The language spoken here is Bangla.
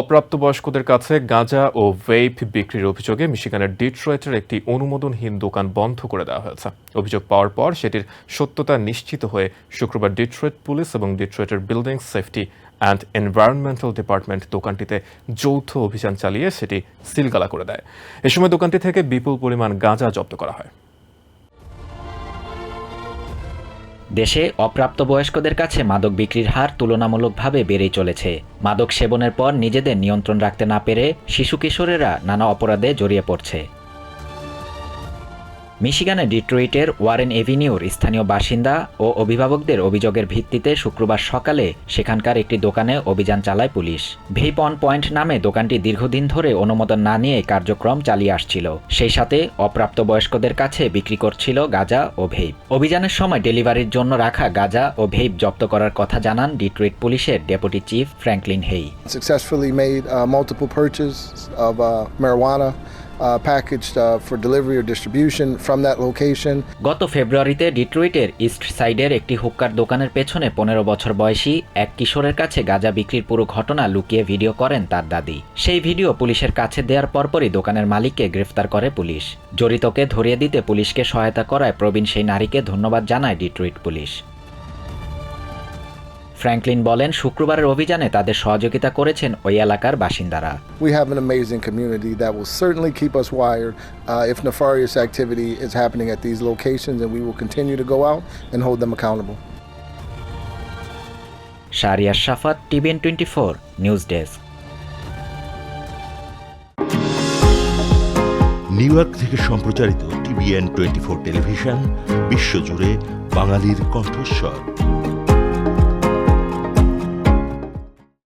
অপ্রাপ্তবয়স্কদের কাছে গাঁজা ও ভেইপ বিক্রির অভিযোগে মিশিগানের ডিট্রয়েটের একটি অনুমোদনহীন দোকান বন্ধ করে দেওয়া হয়েছে। অভিযোগ পাওয়ার পর সেটির সত্যতা নিশ্চিত হয়ে শুক্রবার ডিট্রয়েট পুলিশ এবং ডিট্রয়েটের building safety and environmental department দোকানটিতে যৌথ অভিযান চালিয়ে সেটি সিলগালা করে দেয়। এ সময় দোকানটি থেকে বিপুল পরিমাণ গাঁজা জব্দ করা হয়। দেশে অপ্রাপ্তবয়স্কদের কাছে মাদক বিক্রির হার তুলনামূলকভাবে বেড়েই চলেছে। মাদক সেবনের পর নিজেদের নিয়ন্ত্রণ রাখতে না পেরে শিশু কিশোরেরা নানা অপরাধে জড়িয়ে পড়ছে। মিশিগানের ডিট্রুইটের ওয়ারেন এভিনিউর স্থানীয় বাসিন্দা ও অভিভাবকদের অভিযোগের ভিত্তিতে শুক্রবার সকালে সেখানকার একটি দোকানে অভিযান চালায় পুলিশ। ভেইপ অন পয়েন্ট নামে দোকানটি দীর্ঘদিন ধরে অনুমোদন না নিয়ে কার্যক্রম চালিয়ে আসছিল। সেই সাথে অপ্রাপ্তবয়স্কদের কাছে বিক্রি করছিল গাঁজা ও ভেইপ। অভিযানের সময় ডেলিভারির জন্য রাখা গাঁজা ও ভেইপ জব্দ করার কথা জানান ডিট্রুইট পুলিশের deputy chief Franklin Hayes. Successfully made uh, packaged uh, for delivery or distribution from that location. গত ফেব্রুয়ারিতে ডিট্রুইটের ইস্ট সাইডের একটি হুক্কার দোকানের পেছনে পনেরো বছর বয়সী এক কিশোরের কাছে গাঁজা বিক্রির পুরো ঘটনা লুকিয়ে ভিডিও করেন তার দাদি। সেই ভিডিও পুলিশের কাছে দেওয়ার পরপরই দোকানের মালিককে গ্রেফতার করে পুলিশ। জড়িতকে ধরিয়ে দিতে পুলিশকে সহায়তা করায় প্রবীণ সেই নারীকে ধন্যবাদ জানায় ডিট্রুইট পুলিশ। ফ্র্যাঙ্কলিন বলেন শুক্রবারের অভিযানে তাদের সহযোগিতা করেছেন ওই এলাকার বাসিন্দারা We have an amazing community that will certainly keep us wired uh, if nefarious activity is happening at these locations, and we will continue to go out and hold them accountable. Shahriar Shafat TVN twenty four news desk New York থেকে সম্প্রচারিত টিভিএন টোয়েন্টি ফোর টেলিভিশন বিশ্বজুড়ে বাঙালির কণ্ঠস্বর